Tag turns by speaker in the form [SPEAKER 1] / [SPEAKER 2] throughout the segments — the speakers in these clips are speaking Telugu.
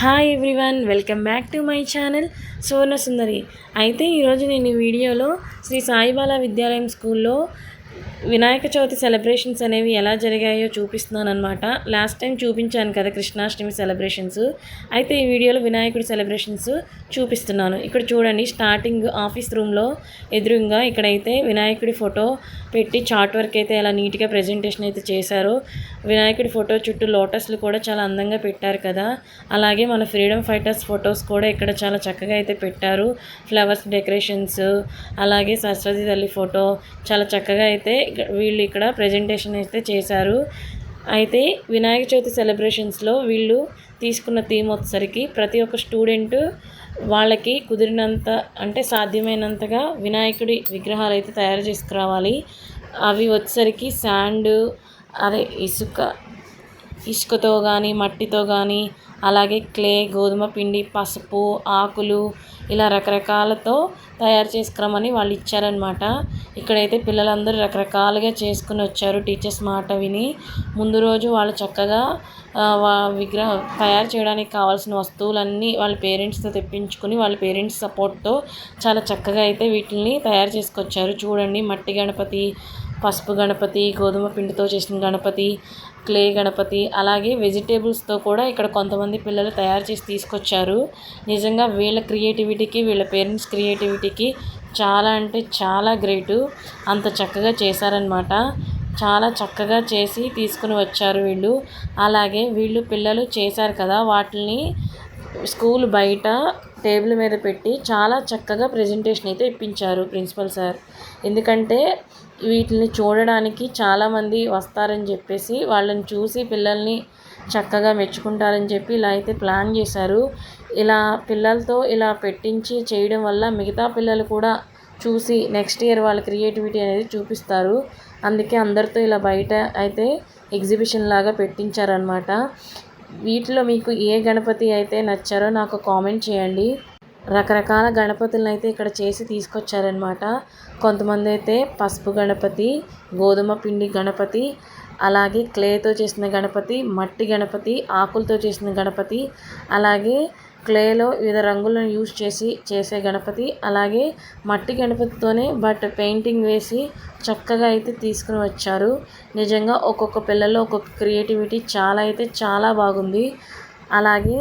[SPEAKER 1] Hi everyone welcome back to my channel Suvarna Sundari అయితే ఈరోజు నేను ఈ వీడియోలో శ్రీ సాయిబాలా విద్యాలయం స్కూల్లో వినాయక చవితి సెలబ్రేషన్స్ అనేవి ఎలా జరిగాయో చూపిస్తున్నాను అనమాట లాస్ట్ టైం చూపించాను కదా కృష్ణాష్టమి సెలబ్రేషన్స్. అయితే ఈ వీడియోలో వినాయకుడి సెలబ్రేషన్స్ చూపిస్తున్నాను. ఇక్కడ చూడండి స్టార్టింగ్ ఆఫీస్ రూమ్లో ఎదురుగా ఇక్కడైతే వినాయకుడి ఫోటో పెట్టి చార్ట్ వర్క్ అయితే ఎలా నీట్గా ప్రజెంటేషన్ అయితే చేశారో. వినాయకుడి ఫోటో చుట్టూ లోటస్లు కూడా చాలా అందంగా పెట్టారు కదా. అలాగే మన ఫ్రీడమ్ ఫైటర్స్ ఫొటోస్ కూడా ఇక్కడ చాలా చక్కగా అయితే పెట్టారు. ఫ్లవర్స్ డెకరేషన్స్ అలాగే సరస్వతి తల్లి ఫోటో చాలా చక్కగా అయితే వీళ్ళు ఇక్కడ ప్రజెంటేషన్ అయితే చేశారు. అయితే వినాయక చవితి సెలబ్రేషన్స్లో వీళ్ళు తీసుకున్న థీమ్ వచ్చేసరికి ప్రతి ఒక్క స్టూడెంట్ వాళ్ళకి కుదిరినంత అంటే సాధ్యమైనంతగా వినాయకుడి విగ్రహాలు అయితే తయారు చేసుకురావాలి. అవి వచ్చేసరికి శాండ్ అదే ఇసుక. ఇసుకతో కానీ మట్టితో కానీ అలాగే క్లే గోధుమ పిండి పసుపు ఆకులు ఇలా రకరకాలతో తయారు చేసుకురమని వాళ్ళు ఇచ్చారనమాట ఇక్కడైతే పిల్లలందరూ రకరకాలుగా చేసుకుని వచ్చారు టీచర్స్ మాట విని. ముందు రోజు వాళ్ళు చక్కగా విగ్రహం తయారు చేయడానికి కావాల్సిన వస్తువులన్నీ వాళ్ళ పేరెంట్స్తో తెప్పించుకుని వాళ్ళ పేరెంట్స్ సపోర్ట్తో చాలా చక్కగా అయితే వీటిని తయారు చేసుకొచ్చారు. చూడండి మట్టి గణపతి పసుపు గణపతి గోధుమ పిండితో చేసిన గణపతి క్లే గణపతి అలాగే వెజిటేబుల్స్తో కూడా ఇక్కడ కొంతమంది పిల్లలు తయారు చేసి తీసుకొచ్చారు. నిజంగా వీళ్ళ క్రియేటివిటీకి వీళ్ళ పేరెంట్స్ క్రియేటివిటీకి చాలా అంటే చాలా గ్రేటు. అంత చక్కగా చేశారనమాట చాలా చక్కగా చేసి తీసుకుని వచ్చారు వీళ్ళు. అలాగే వీళ్ళు పిల్లలు చేశారు కదా వాటిని స్కూల్ బయట టేబుల్ మీద పెట్టి చాలా చక్కగా ప్రజెంటేషన్ అయితే ఇప్పించారు ప్రిన్సిపల్ సార్. ఎందుకంటే వీటిని చూడడానికి చాలామంది వస్తారని చెప్పేసి వాళ్ళని చూసి పిల్లల్ని చక్కగా మెచ్చుకుంటారని చెప్పి ఇలా అయితే ప్లాన్ చేశారు. ఇలా పిల్లలతో ఇలా పెట్టించి చేయడం వల్ల మిగతా పిల్లలు కూడా చూసి నెక్స్ట్ ఇయర్ వాళ్ళ క్రియేటివిటీ అనేది చూపిస్తారు. అందుకే అందరితో ఇలా బయట అయితే ఎగ్జిబిషన్ లాగా పెట్టించారనమాట వీటిలో మీకు ఏ గణపతి అయితే నచ్చారో నాకు కామెంట్ చేయండి. రకరకాల గణపతులను అయితే ఇక్కడ చేసి తీసుకొచ్చారనమాట కొంతమంది అయితే పసుపు గణపతి గోధుమ పిండి గణపతి అలాగే క్లేతో చేసిన గణపతి మట్టి గణపతి ఆకులతో చేసిన గణపతి అలాగే క్లేలో వివిధ రంగులను యూజ్ చేసి చేసే గణపతి. అలాగే మట్టి గణపతితోనే బట్ పెయింటింగ్ వేసి చక్కగా అయితే తీసుకుని వచ్చారు. నిజంగా ఒక్కొక్క పిల్లల్లో ఒక్కొక్క క్రియేటివిటీ చాలా అయితే చాలా బాగుంది. అలాగే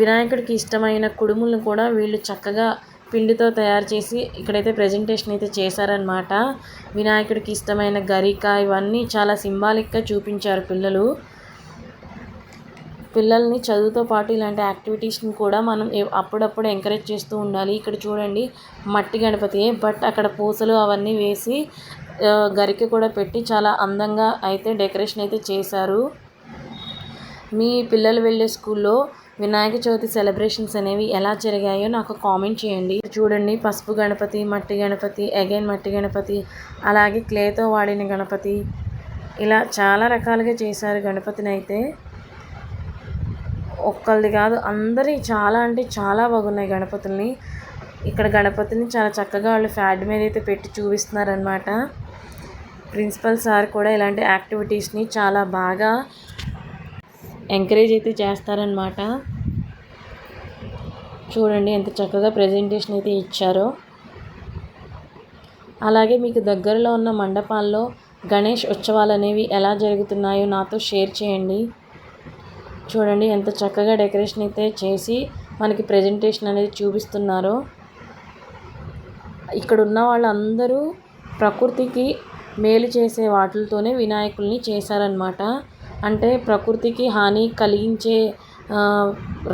[SPEAKER 1] వినాయకుడికి ఇష్టమైన కుడుములను కూడా వీళ్ళు చక్కగా పిండితో తయారు చేసి ఇక్కడైతే ప్రజెంటేషన్ అయితే చేశారనమాట వినాయకుడికి ఇష్టమైన గరిక ఇవన్నీ చాలా సింబాలిక్గా చూపించారు పిల్లలు. పిల్లల్ని చదువుతో పాటు ఇలాంటి యాక్టివిటీస్ని కూడా మనం అప్పుడప్పుడు ఎంకరేజ్ చేస్తూ ఉండాలి. ఇక్కడ చూడండి మట్టి గణపతియే బట్ అక్కడ పూసలు అవన్నీ వేసి ఆ, గరిక కూడా పెట్టి చాలా అందంగా అయితే డెకరేషన్ అయితే చేశారు. మీ పిల్లలు వెళ్ళే స్కూల్లో వినాయక చవితి సెలబ్రేషన్స్ అనేవి ఎలా జరిగాయో నాకు కామెంట్ చేయండి. చూడండి పసుపు గణపతి మట్టి గణపతి అగైన్ మట్టి గణపతి అలాగే క్లేతో వాడిన గణపతి. ఇలా చాలా రకాలుగా చేశారు గణపతిని అయితే. ఒక్కళ్ళది కాదు అందరి చాలా అంటే చాలా బాగున్నాయి గణపతుల్ని. ఇక్కడ గణపతిని చాలా చక్కగా వాళ్ళు ఫ్యాడ్ మీద అయితే పెట్టి చూపిస్తున్నారనమాట ప్రిన్సిపల్ సార్ కూడా ఇలాంటి యాక్టివిటీస్ని చాలా బాగా ఎంకరేజ్ అయితే చేస్తారనమాట చూడండి ఎంత చక్కగా ప్రజెంటేషన్ అయితే ఇచ్చారో. అలాగే మీకు దగ్గరలో ఉన్న మండపాల్లో గణేష్ ఉత్సవాలు అనేవి ఎలా జరుగుతున్నాయో నాతో షేర్ చేయండి. చూడండి ఎంత చక్కగా డెకరేషన్ అయితే చేసి మనకి ప్రజెంటేషన్ అనేది చూపిస్తున్నారో. ఇక్కడ ఉన్న వాళ్ళందరూ ప్రకృతికి మేలు చేసే వాటితోనే వినాయకుల్ని చేశారనమాట అంటే ప్రకృతికి హాని కలిగించే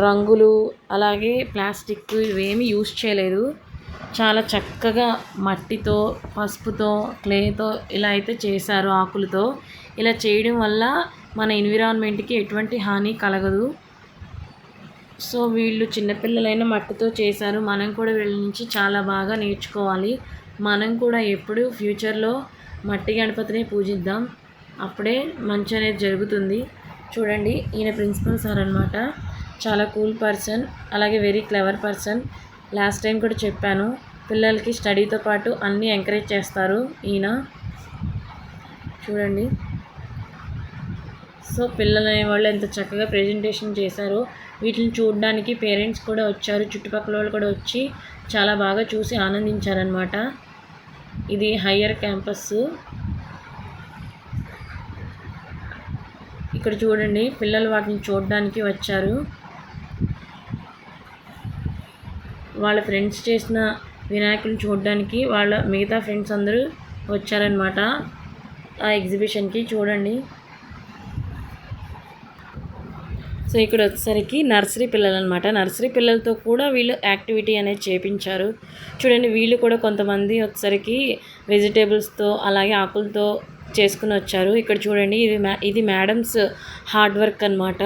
[SPEAKER 1] రంగులు అలాగే ప్లాస్టిక్ ఇవేమి యూస్ చేయలేదు. చాలా చక్కగా మట్టితో పసుపుతో క్లేతో ఇలా అయితే చేశారు ఆకులతో. ఇలా చేయడం వల్ల మన ఎన్విరాన్మెంట్కి ఎటువంటి హాని కలగదు. సో వీళ్ళు చిన్నపిల్లలైన మట్టితో చేశారు. మనం కూడా వీళ్ళ నుంచి చాలా బాగా నేర్చుకోవాలి. మనం కూడా ఎప్పుడు ఫ్యూచర్లో మట్టి గణపతిని పూజిద్దాం. అప్పుడే మంచి అనేది జరుగుతుంది. చూడండి ఈయన ప్రిన్సిపల్ సార్ అనమాట చాలా కూల్ పర్సన్ అలాగే very clever person. Last time కూడా చెప్పాను పిల్లలకి స్టడీతో పాటు అన్నీ ఎంకరేజ్ చేస్తారు ఈయన. చూడండి. సో పిల్లలు అనేవాళ్ళు ఎంత చక్కగా ప్రజెంటేషన్ చేశారో వీటిని చూడడానికి పేరెంట్స్ కూడా వచ్చారు చుట్టుపక్కల వాళ్ళు కూడా వచ్చి చాలా బాగా చూసి ఆనందించారనమాట ఇది హయ్యర్ క్యాంపస్. ఇక్కడ చూడండి పిల్లలు వాటిని చూడడానికి వచ్చారు. వాళ్ళ ఫ్రెండ్స్ చేసిన వినాయకుడిని చూడడానికి వాళ్ళ మిగతా ఫ్రెండ్స్ అందరూ వచ్చారనమాట ఆ ఎగ్జిబిషన్కి చూడండి. సో ఇక్కడ వచ్చేసరికి నర్సరీ పిల్లలు అనమాట నర్సరీ పిల్లలతో కూడా వీళ్ళు యాక్టివిటీ అనేది చేపించారు. చూడండి వీళ్ళు కూడా కొంతమంది వచ్చేసరికి వెజిటేబుల్స్తో అలాగే ఆకులతో చేసుకుని వచ్చారు. ఇక్కడ చూడండి ఇది మ్యా ఇది మేడమ్స్ హార్డ్ వర్క్ అనమాట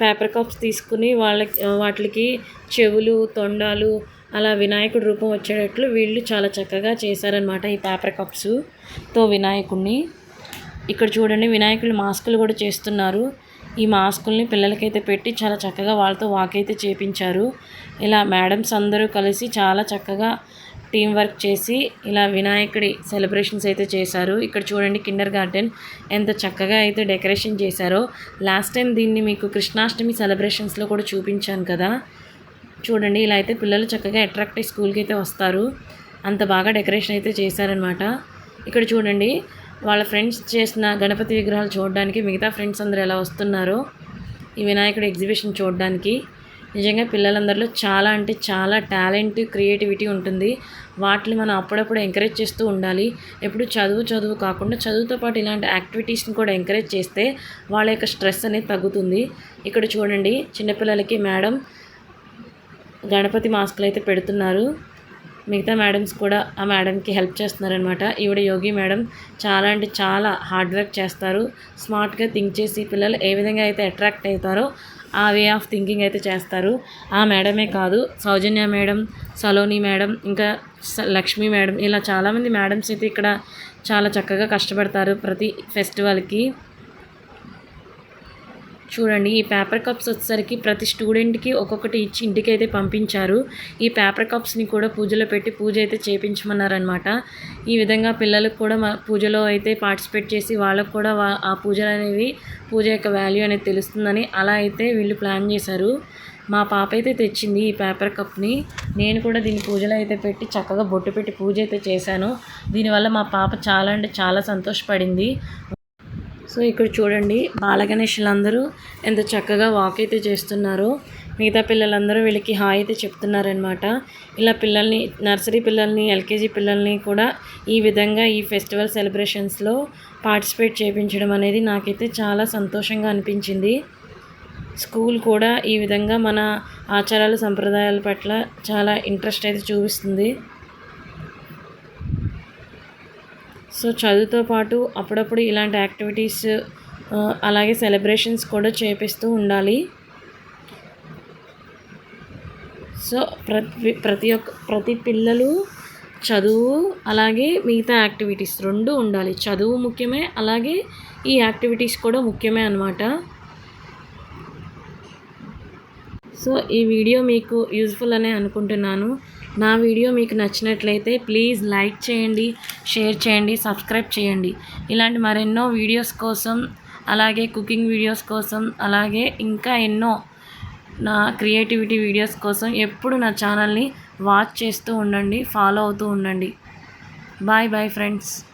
[SPEAKER 1] పేపర్ కప్స్ తీసుకుని వాళ్ళకి వాటికి చెవులు తొండాలు అలా వినాయకుడి రూపం వచ్చేటట్లు వీళ్ళు చాలా చక్కగా చేశారనమాట ఈ పేపర్ కప్స్తో వినాయకుడిని ఇక్కడ చూడండి వినాయకులు మాస్కులు కూడా చేస్తున్నారు. ఈ మాస్కుల్ని పిల్లలకైతే పెట్టి చాలా చక్కగా వాళ్ళతో వాక్ అయితే చేపించారు. ఇలా మేడమ్స్ అందరూ కలిసి చాలా చక్కగా టీం వర్క్ చేసి ఇలా వినాయకుడి సెలబ్రేషన్స్ అయితే చేశారు. ఇక్కడ చూడండి కిండర్ గార్డెన్ ఎంత చక్కగా అయితే డెకరేషన్ చేశారో. లాస్ట్ టైం దీన్ని మీకు కృష్ణాష్టమి సెలబ్రేషన్స్లో కూడా చూపించాను కదా. చూడండి ఇలా అయితే పిల్లలు చక్కగా అట్రాక్ట్ అయ్యి స్కూల్కి అయితే వస్తారు. అంత బాగా డెకరేషన్ అయితే చేశారనమాట ఇక్కడ చూడండి వాళ్ళ ఫ్రెండ్స్ చేసిన గణపతి విగ్రహాలు చూడడానికి మిగతా ఫ్రెండ్స్ అందరూ ఎలా వస్తున్నారో? ఈ వినాయకుడు ఎగ్జిబిషన్ చూడడానికి. నిజంగా పిల్లలందరిలో చాలా అంటే చాలా టాలెంట్ క్రియేటివిటీ ఉంటుంది. వాటిని మనం అప్పుడప్పుడు ఎంకరేజ్ చేస్తూ ఉండాలి. ఎప్పుడు చదువు చదువు కాకుండా చదువుతో పాటు ఇలాంటి యాక్టివిటీస్ని కూడా ఎంకరేజ్ చేస్తే వాళ్ళ యొక్క స్ట్రెస్ అనేది తగ్గుతుంది. ఇక్కడ చూడండి చిన్నపిల్లలకి మేడం గణపతి మాస్కులు అయితే పెడుతున్నారు. మిగతా మేడమ్స్ కూడా ఆ మేడంకి హెల్ప్ చేస్తున్నారనమాట ఈవిడ యోగి మేడం చాలా అంటే చాలా హార్డ్ వర్క్ చేస్తారు. స్మార్ట్గా థింక్ చేసి పిల్లలు ఏ విధంగా అయితే అట్రాక్ట్ అవుతారో ఆ వే ఆఫ్ థింకింగ్ అయితే చేస్తారు. ఆ మేడమే కాదు సౌజన్య మేడం సలోని మేడం ఇంకా లక్ష్మీ మేడం ఇలా చాలామంది మేడమ్స్ అయితే ఇక్కడ చాలా చక్కగా కష్టపడతారు ప్రతి ఫెస్టివల్కి చూడండి ఈ పేపర్ కప్స్ వచ్చేసరికి ప్రతి స్టూడెంట్కి ఒక్కొక్కటి ఇచ్చి ఇంటికి అయితే పంపించారు. ఈ పేపర్ కప్స్ని కూడా పూజలో పెట్టి పూజ అయితే చేయించమన్నారనమాట ఈ విధంగా పిల్లలకు కూడా మా పూజలో అయితే పార్టిసిపేట్ చేసి వాళ్ళకు కూడా ఆ పూజలు అనేవి పూజ యొక్క వాల్యూ అనేది తెలుస్తుందని అలా అయితే వీళ్ళు ప్లాన్ చేశారు. మా పాప అయితే తెచ్చింది ఈ పేపర్ కప్ని నేను కూడా దీని పూజలో అయితే పెట్టి చక్కగా బొట్టు పెట్టి పూజ అయితే చేశాను. దీనివల్ల మా పాప చాలా అంటే చాలా సంతోషపడింది. సో ఇక్కడ చూడండి బాలగణేషులందరూ ఎంత చక్కగా వాక్ అయితే చేస్తున్నారో. మిగతా పిల్లలందరూ వీళ్ళకి హాయ్ అయితే చెప్తున్నారనమాట ఇలా పిల్లల్ని నర్సరీ పిల్లల్ని ఎల్కేజీ పిల్లల్ని కూడా ఈ విధంగా ఈ ఫెస్టివల్ సెలబ్రేషన్స్లో పార్టిసిపేట్ చేయించడం అనేది నాకైతే చాలా సంతోషంగా అనిపించింది. స్కూల్ కూడా ఈ విధంగా మన ఆచారాలు సంప్రదాయాల పట్ల చాలా ఇంట్రెస్ట్ అయితే చూపిస్తుంది. సో చదువుతో పాటు అప్పుడప్పుడు ఇలాంటి యాక్టివిటీస్ అలాగే సెలబ్రేషన్స్ కూడా చేపిస్తూ ఉండాలి. సో ప్రతి ప్రతి ఒక్క ప్రతి పిల్లలు చదువు అలాగే మిగతా యాక్టివిటీస్ రెండు ఉండాలి. చదువు ముఖ్యమే అలాగే ఈ యాక్టివిటీస్ కూడా ముఖ్యమే అనమాట సో ఈ వీడియో మీకు యూజ్ఫుల్ అనే అనుకుంటున్నాను. నా వీడియో మీకు నచ్చినట్లయితే ప్లీజ్ లైక్ చేయండి షేర్ చేయండి సబ్స్క్రైబ్ చేయండి. ఇలాంటి మరెన్నో వీడియోస్ కోసం అలాగే కుకింగ్ వీడియోస్ కోసం అలాగే ఇంకా ఎన్నో నా క్రియేటివిటీ వీడియోస్ కోసం ఎప్పుడు నా ఛానల్ని వాచ్ చేస్తూ ఉండండి ఫాలో అవుతూ ఉండండి. Bye bye friends.